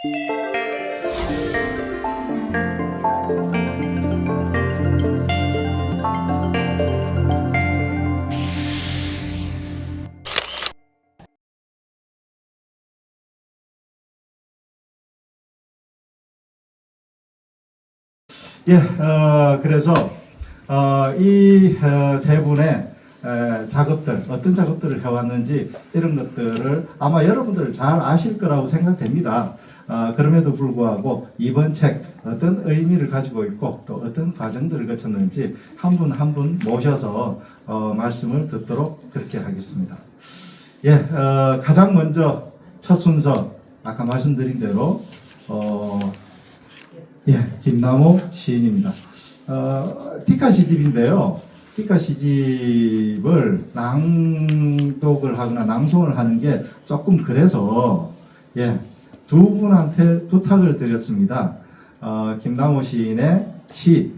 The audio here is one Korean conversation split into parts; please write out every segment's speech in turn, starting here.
예, 어, 그래서 어, 이세 분의 에, 작업들 어떤 작업들을 해왔는지 이런 것들을 아마 여러분들 잘 아실 거라고 생각됩니다. 어, 그럼에도 불구하고 이번 책 어떤 의미를 가지고 있고 또 어떤 과정들을 거쳤는지 한 분 한 분 모셔서 어, 말씀을 듣도록 그렇게 하겠습니다. 예, 어, 가장 먼저 첫 순서 아까 말씀드린 대로 어, 예, 김나무 시인입니다. 어, 티카 시집인데요. 티카 시집을 낭독을 하거나 낭송을 하는 게 조금 그래서 예, 두 분한테 부탁을 드렸습니다. 어, 김나무 시인의 시,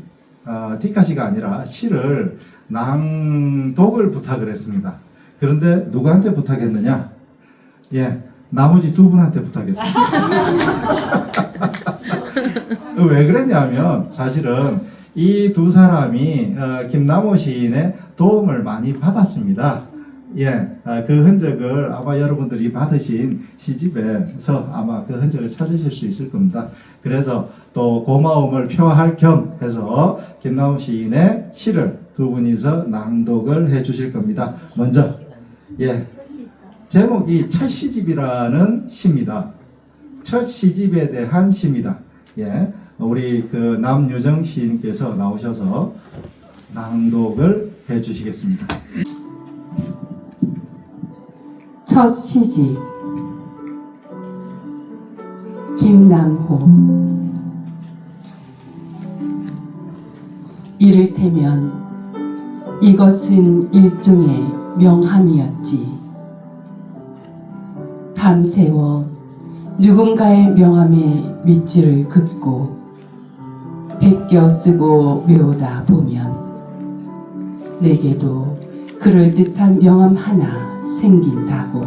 어, 티카시가 아니라 시를 낭독을 부탁을 했습니다. 그런데 누구한테 부탁했느냐? 예, 나머지 두 분한테 부탁했습니다. 왜 그랬냐면 사실은 이 두 사람이 어, 김남호 시인의 도움을 많이 받았습니다. 예, 어, 그 흔적을 아마 여러분들이 받으신 시집에서 아마 그 흔적을 찾으실 수 있을 겁니다. 그래서 또 고마움을 표할 겸 해서 김남호 시인의 시를 두 분이서 낭독을 해 주실 겁니다. 먼저, 예, 제목이 첫 시집이라는 시입니다. 첫 시집에 대한 시입니다. 예, 우리 그 남유정 시인께서 나오셔서 낭독을 해 주시겠습니다. 첫 시집 김남호. 이를테면 이것은 일종의 명함이었지. 밤새워 누군가의 명함에 밑줄을 긋고 베껴 쓰고 외우다 보면 내게도 그럴듯한 명함 하나 생긴다고.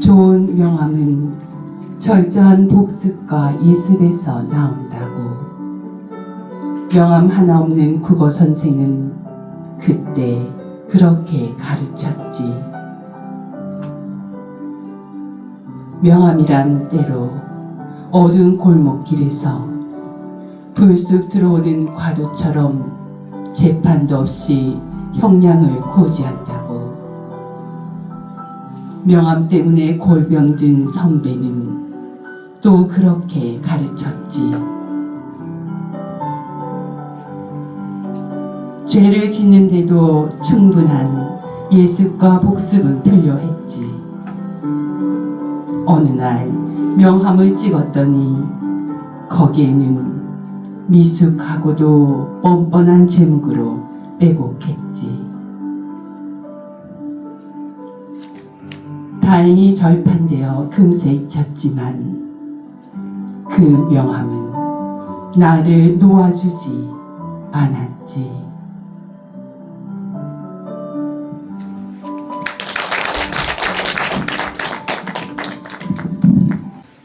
좋은 명함은 철저한 복습과 예습에서 나온다고. 명함 하나 없는 국어 선생은 그때 그렇게 가르쳤지. 명함이란 때로 어두운 골목길에서 불쑥 들어오는 과도처럼 재판도 없이 형량을 고지한다고. 명함 때문에 골병든 선배는 또 그렇게 가르쳤지. 죄를 짓는데도 충분한 예습과 복습은 필요했지. 어느 날 명함을 찍었더니 거기에는 미숙하고도 뻔뻔한 제목으로 빼곡했지. 다행히 절판되어 금세 잊혔지만 그 명함은 나를 놓아주지 않았지.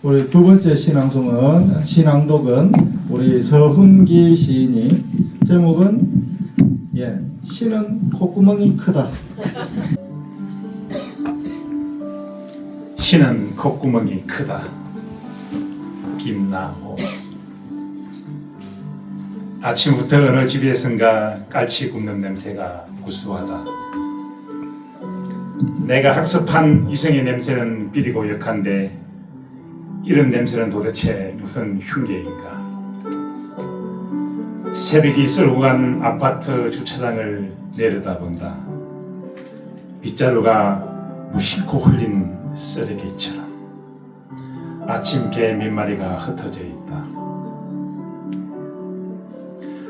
우리 두 번째 신앙송은 신앙독은 우리 서훈기 시인이 제목은 예 시는 콧구멍이 크다. 신은 콧구멍이 크다. 김나호. 아침부터 어느 집에선가 깔치 굽는 냄새가 구수하다. 내가 학습한 이성의 냄새는 비리고 역한데 이런 냄새는 도대체 무슨 흉계인가? 새벽이 쓸고 간 아파트 주차장을 내려다본다. 빗자루가 무심코 흘린 쓰레기처럼 아침 개 몇 마리가 흩어져 있다.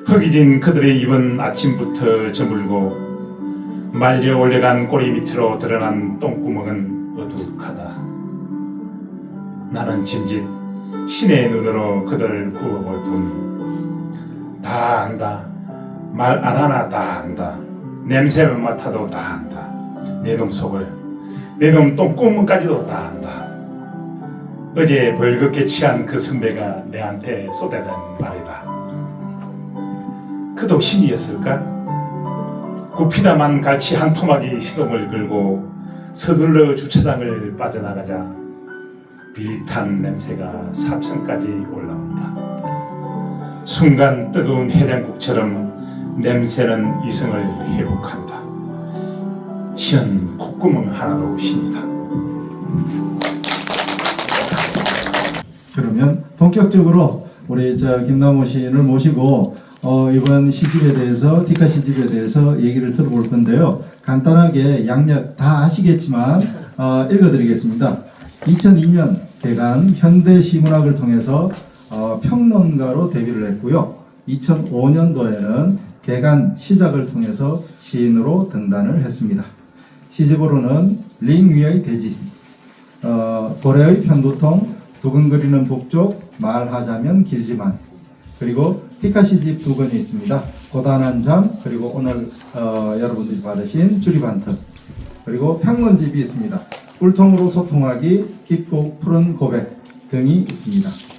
흙이진 그들의 입은 아침부터 저물고 말려 올려간 꼬리 밑으로 드러난 똥구멍은 어둑하다. 나는 짐짓 신의 눈으로 그들을 구워볼 뿐. 다 안다. 말 안 하나 다 안다. 냄새만 맡아도 다 안다. 내 놈 속을 내 놈 똥구멍까지도 다 안다. 어제 벌겋게 취한 그 선배가 내한테 쏟아낸 말이다. 그도 신이었을까? 굽히다만 갈치 한 토막이 시동을 걸고 서둘러 주차장을 빠져나가자 비릿한 냄새가 사천까지 올라온다. 순간 뜨거운 해장국처럼 냄새는 이성을 회복한다. 신은 콧구멍 하나로 신이다. 그러면 본격적으로 우리 저 김남호 시인을 모시고 어, 이번 시집에 대해서 디카 시집에 대해서 얘기를 들어볼 건데요. 간단하게 양력 다 아시겠지만 어, 읽어드리겠습니다. 2002년 개간 현대 시문학을 통해서 어, 평론가로 데뷔를 했고요. 2005년도에는 개간 시작을 통해서 시인으로 등단을 했습니다. 시집으로는 링 위의 대지, 어, 고래의 편두통, 두근거리는 북쪽, 말하자면 길지만, 그리고 티카 시집 두 권이 있습니다. 고단한 잠, 그리고 오늘 어, 여러분들이 받으신 주리반트, 그리고 평론집이 있습니다. 꿀통으로 소통하기, 깊고 푸른 고백 등이 있습니다.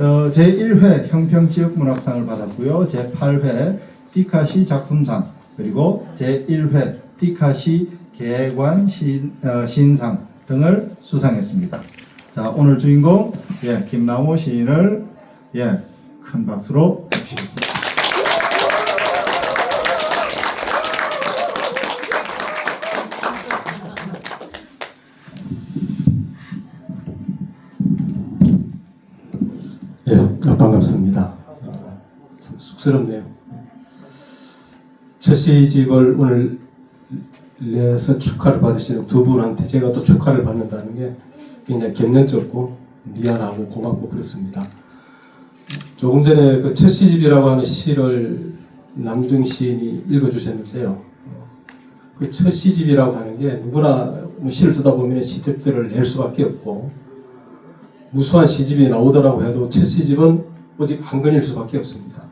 어, 제1회 형평지역문학상을 받았고요. 제8회 티카시 작품상 그리고 제1회 티카시 개관 시, 어, 시인상 등을 수상했습니다. 자 오늘 주인공 예, 김남호 시인을 예, 큰 박수로 쑥스럽네요. 첫 시집을 오늘 내서 축하를 받으시는 두 분한테 제가 또 축하를 받는다는 게 굉장히 개념적고 미안하고 고맙고 그렇습니다. 조금 전에 그 첫 시집이라고 하는 시를 남중 시인이 읽어주셨는데요. 그 첫 시집이라고 하는 게 누구나 뭐 시를 쓰다 보면 시집들을 낼 수밖에 없고 무수한 시집이 나오더라고 해도 첫 시집은 오직 한 권일 수밖에 없습니다.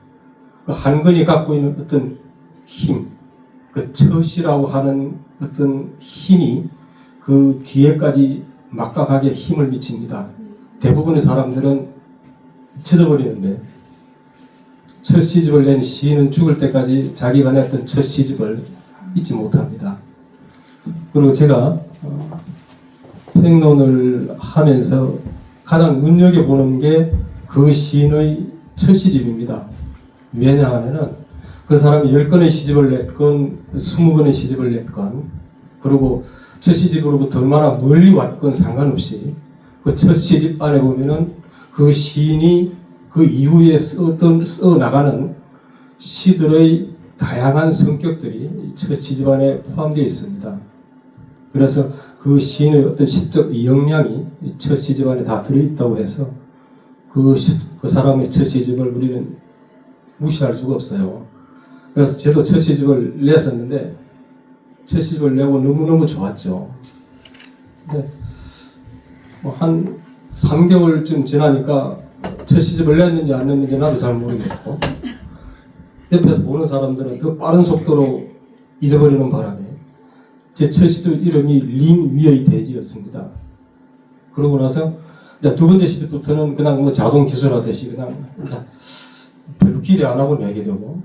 그한 권이 갖고 있는 어떤 힘, 그 첫이라고 하는 어떤 힘이 그 뒤에까지 막강하게 힘을 미칩니다. 대부분의 사람들은 잊혀져버리는데 첫 시집을 낸 시인은 죽을 때까지 자기가 냈던 첫 시집을 잊지 못합니다. 그리고 제가 어, 평론을 하면서 가장 눈여겨보는 게 그 시인의 첫 시집입니다. 왜냐하면은 그 사람이 10건의 시집을 냈건 20건의 시집을 냈건 그리고 첫 시집으로부터 얼마나 멀리 왔건 상관없이 그 첫 시집 안에 보면은 그 시인이 그 이후에 썼던 써 나가는 시들의 다양한 성격들이 이첫 시집 안에 포함되어 있습니다. 그래서 그 시인의 어떤 시적 역량이 이첫 시집 안에 다 들어있다고 해서 그, 시, 그 사람의 첫 시집을 우리는 무시할 수가 없어요. 그래서 저도 첫 시집을 냈었는데 첫 시집을 내고 너무너무 좋았죠. 근데 뭐 한 3개월쯤 지나니까 첫 시집을 냈는지 안 냈는지 나도 잘 모르겠고 옆에서 보는 사람들은 더 빠른 속도로 잊어버리는 바람에 제 첫 시집 이름이 링 위의 대지였습니다. 그러고 나서 두 번째 시집부터는 그냥 뭐 자동 기술하듯이 그냥 별로 기대 안 하고 내게 되고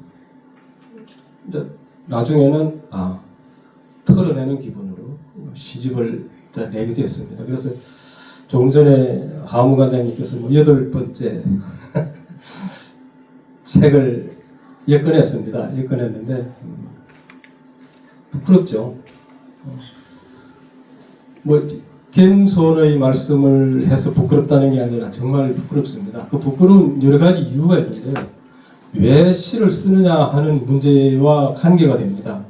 이제 나중에는 아 털어내는 기분으로 시집을 내게 됐습니다. 그래서 조금 전에 하무 관장님께서 뭐 여덟 번째 책을 엮어냈습니다. 엮어냈는데 음, 부끄럽죠. 뭐 겸손의 말씀을 해서 부끄럽다는 게 아니라 정말 부끄럽습니다. 그 부끄러운 여러 가지 이유가 있는데 왜 시를 쓰느냐 하는 문제와 관계가 됩니다.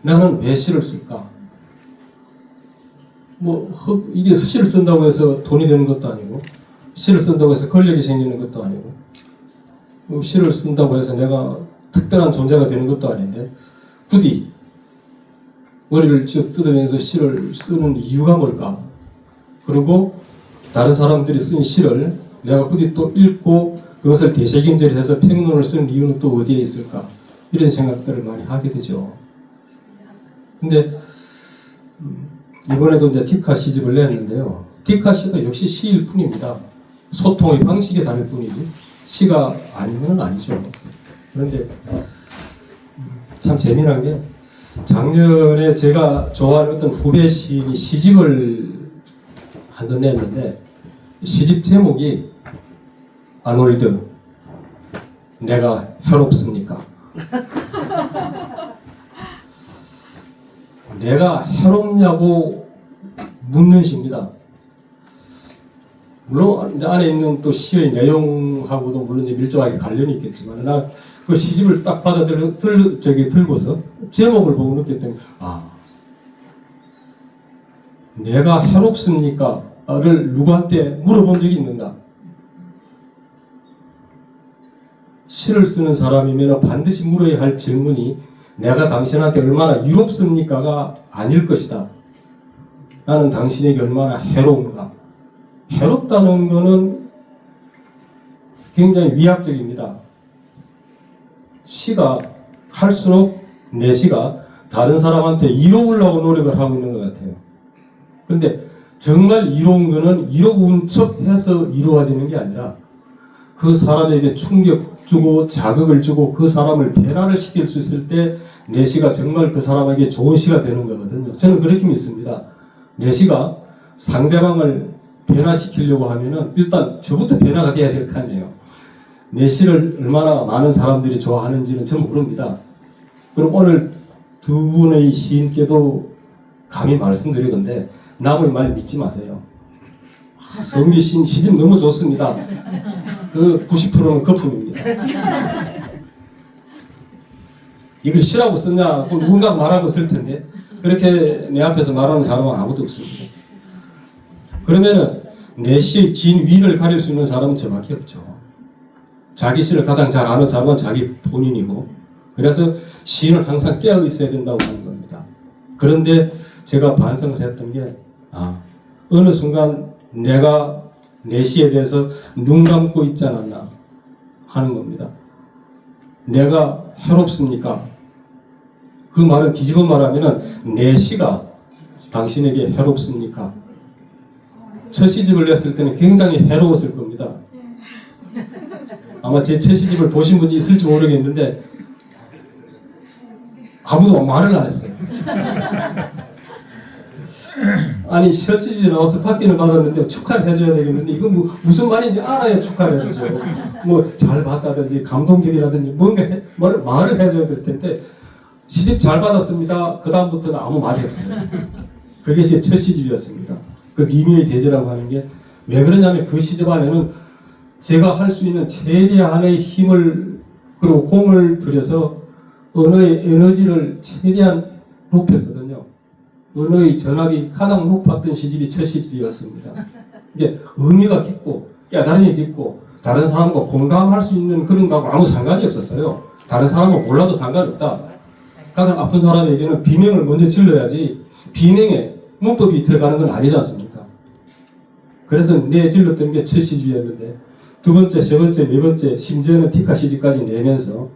나는 왜 시를 쓸까? 뭐 허- 이게 시를 쓴다고 해서 돈이 되는 것도 아니고 시를 쓴다고 해서 권력이 생기는 것도 아니고 뭐 시를 쓴다고 해서 내가 특별한 존재가 되는 것도 아닌데 부디 머리를 쥐어 뜯으면서 시를 쓰는 이유가 뭘까? 그리고 다른 사람들이 쓴 시를 내가 부디 또 읽고 그것을 되새김질 해서 평론을 쓰는 이유는 또 어디에 있을까? 이런 생각들을 많이 하게 되죠. 근데 음, 이번에도 이제 티카 시집을 냈는데요. 티카 시도 역시 시일 뿐입니다. 소통의 방식이 다를 뿐이지 시가 아니면 아니죠. 그런데 참 재미난 게 작년에 제가 좋아하는 어떤 후배 시인이 시집을 한 권 냈는데 시집 제목이 아놀드 내가 해롭습니까? 내가 해롭냐고 묻는 시입니다. 물론 안에 있는 또 시의 내용하고도 물론 밀접하게 관련이 있겠지만 나 그 시집을 딱 받아들 들 저기 들고서 제목을 보고 느꼈더니 아 내가 해롭습니까?를 누구한테 물어본 적이 있는가? 시를 쓰는 사람이면 반드시 물어야 할 질문이 내가 당신한테 얼마나 유롭습니까가 아닐 것이다. 나는 당신에게 얼마나 해로운가. 해롭다는 것은 굉장히 위압적입니다. 시가 할수록 내 시가 다른 사람한테 이로우려고 노력을 하고 있는 것 같아요. 근데 정말 이로운 거는 이로운 척 해서 이루어지는 게 아니라 그 사람에게 충격 주고 자극을 주고 그 사람을 변화를 시킬 수 있을 때 내 시가 정말 그 사람에게 좋은 시가 되는 거거든요. 저는 그렇게 믿습니다. 내 시가 상대방을 변화시키려고 하면은 일단 저부터 변화가 돼야 될 거 아니에요. 내 시를 얼마나 많은 사람들이 좋아하는지는 저는 모릅니다. 그럼 오늘 두 분의 시인께도 감히 말씀드리건데 남의 말 믿지 마세요. 아, 성미 시인 시집 너무 좋습니다. 그 90%는 거품입니다. 이걸 시라고 썼냐? 또 누군가 말하고 있을 텐데 그렇게 내 앞에서 말하는 사람은 아무도 없습니다. 그러면은 내 시의 진 위를 가릴 수 있는 사람은 저밖에 없죠. 자기 시를 가장 잘 아는 사람은 자기 본인이고 그래서 시인은 항상 깨어 있어야 된다고 하는 겁니다. 그런데 제가 반성을 했던 게 아, 어느 순간 내가 내 시에 대해서 눈 감고 있지 않았나 하는 겁니다. 내가 해롭습니까? 그 말은 뒤집어 말하면은 내 시가 당신에게 해롭습니까? 첫 시집을 냈을 때는 굉장히 해로웠을 겁니다. 아마 제 첫 시집을 보신 분이 있을지 모르겠는데 아무도 말을 안 했어요. 아니 첫 시집이 나와서 받기는 받았는데 축하를 해줘야 되겠는데 이건 뭐 무슨 말인지 알아야 축하를 해주죠. 뭐잘 받다든지 감동적이라든지 뭔가 해- 말, 말을 해줘야 될 텐데 시집 잘 받았습니다. 그 다음부터는 아무 말이 없어요. 그게 제 첫 시집이었습니다. 그 미미의 대제라고 하는 게 왜 그러냐면 그 안에는 제가 할 수 있는 최대한의 힘을 그리고 공을 들여서 언어의 에너지를 최대한 높였거든요. 언어의 전압이 가장 높았던 시집이 첫 시집이었습니다. 이게 의미가 깊고 깨달음이 깊고 다른 사람과 공감할 수 있는 그런 거하고 아무 상관이 없었어요. 다른 사람은 몰라도 상관없다. 가장 아픈 사람에게는 비명을 먼저 질러야지 비명에 문법이 들어가는 건 아니지 않습니까? 그래서 내 질렀던 게 첫 시집이었는데 두 번째, 세 번째, 네 번째, 심지어는 티카 시집까지 내면서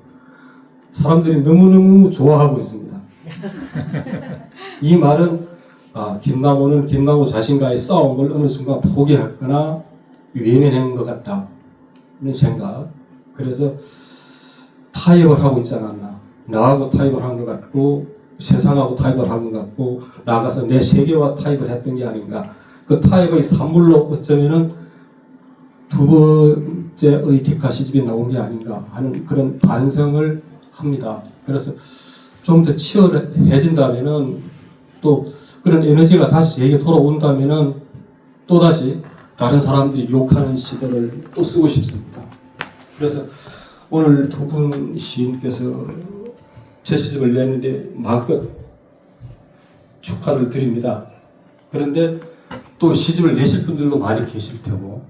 사람들이 너무너무 좋아하고 있습니다. 이 말은 아, 김남호는 김남호 자신과의 싸움을 어느 순간 포기했거나 외면한 것 같다. 이런 생각. 그래서 타협을 하고 있지 않았나. 나하고 타협을 한 것 같고 세상하고 타협을 한 것 같고 나아가서 내 세계와 타협을 했던 게 아닌가. 그 타협의 산물로 어쩌면은 두 번째의 티카 시집이 나온 게 아닌가 하는 그런 반성을 합니다. 그래서 좀 더 치열해진다면은 또 그런 에너지가 다시 제게 돌아온다면은 또 다시 다른 사람들이 욕하는 시들을 또 쓰고 싶습니다. 그래서 오늘 두 분 시인께서 제 시집을 냈는데 마음껏 축하를 드립니다. 그런데 또 시집을 내실 분들도 많이 계실 테고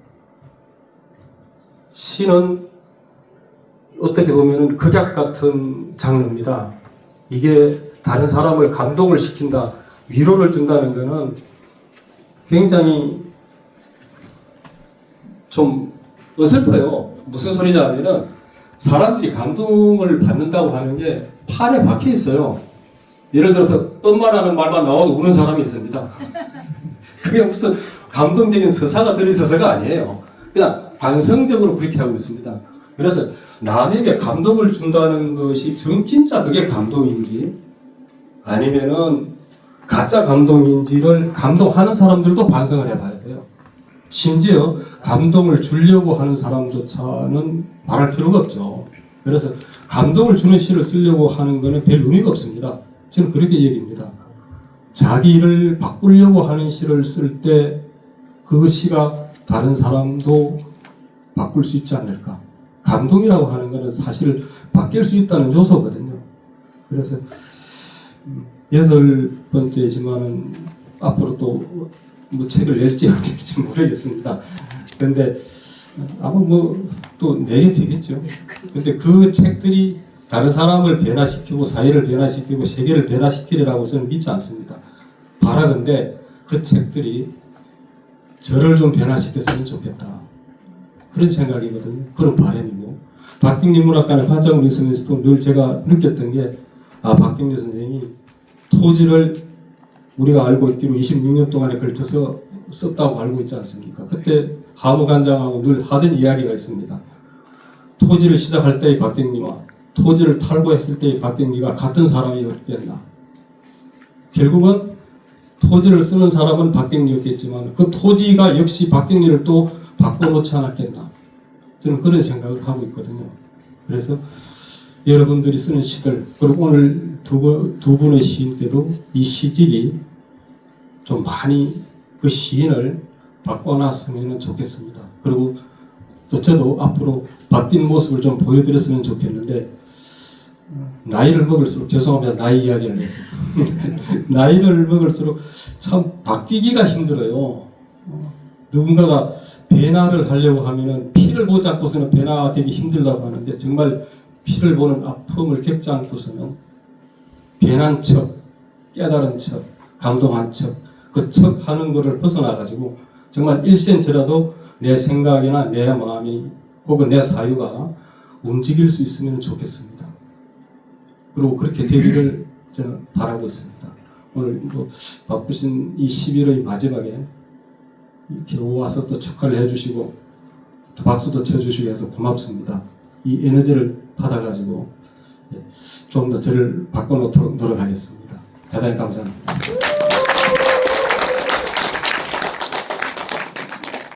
시는 어떻게 보면은 극약 같은 장르입니다. 이게 다른 사람을 감동을 시킨다, 위로를 준다는 것은 굉장히 좀 어설퍼요. 무슨 소리냐 하면은 사람들이 감동을 받는다고 하는 게 판에 박혀 있어요. 예를 들어서 엄마라는 말만 나와도 우는 사람이 있습니다. 그게 무슨 감동적인 서사가 들어있어서가 아니에요. 그냥 반성적으로 그렇게 하고 있습니다. 그래서 남에게 감동을 준다는 것이 정 진짜 그게 감동인지 아니면은 가짜 감동인지를 감동하는 사람들도 반성을 해봐야 돼요. 심지어 감동을 주려고 하는 사람조차는 말할 필요가 없죠. 그래서 감동을 주는 시를 쓰려고 하는 것은 별 의미가 없습니다. 저는 그렇게 얘기합니다. 자기를 바꾸려고 하는 시를 쓸 때 그 시가 다른 사람도 바꿀 수 있지 않을까. 감동이라고 하는 것은 사실 바뀔 수 있다는 요소거든요. 그래서 음, 여덟 번째지만은 앞으로 또 뭐 책을 낼지 안 낼지 모르겠습니다. 그런데 아마 뭐 또 내게 되겠죠. 근데 그 책들이 다른 사람을 변화시키고 사회를 변화시키고 세계를 변화시키리라고 저는 믿지 않습니다. 바라건대 그 책들이 저를 좀 변화시켰으면 좋겠다. 그런 생각이거든요. 그런 바람이고. 박경리 문학관의 관장으로 있으면서도 늘 제가 느꼈던 게, 아, 박경리 선생이 토지를 우리가 알고 있기로 26년 동안에 걸쳐서 썼다고 알고 있지 않습니까? 그때 하무 관장하고 늘 하던 이야기가 있습니다. 토지를 시작할 때의 박경리와 토지를 탈고했을 때의 박경리가 같은 사람이었겠나. 결국은 토지를 쓰는 사람은 박경리였겠지만 그 토지가 역시 박경리를 또 바꿔놓지 않았겠나. 저는 그런 생각을 하고 있거든요. 그래서 여러분들이 쓰는 시들 그리고 오늘 두, 분- 두 분의 시인께도 이 시집이 좀 많이 그 시인을 바꿔놨으면 좋겠습니다. 그리고 또 저도 앞으로 바뀐 모습을 좀 보여드렸으면 좋겠는데 어, 나이를 먹을수록 죄송합니다 나이 이야기를 해서 나이를 먹을수록 참 바뀌기가 힘들어요. 어, 누군가가 변화를 하려고 하면은 피를 보지 않고서는 변화되기 힘들다고 하는데 정말 피를 보는 아픔을 겪지 않고서는 변한 척, 깨달은 척, 감동한 척, 그 척 하는 거를 벗어나가지고 정말 1cm라도 내 생각이나 내 마음이 혹은 내 사유가 움직일 수 있으면 좋겠습니다. 그리고 그렇게 되기를 저는 바라고 있습니다. 오늘 뭐 바쁘신 이 11월 마지막에 이렇게 와서 또 축하를 해주시고 또 박수도 쳐주시고 해서 고맙습니다. 이 에너지를 받아가지고 좀 더 저를 바꿔놓도록 노력하겠습니다. 대단히 감사합니다.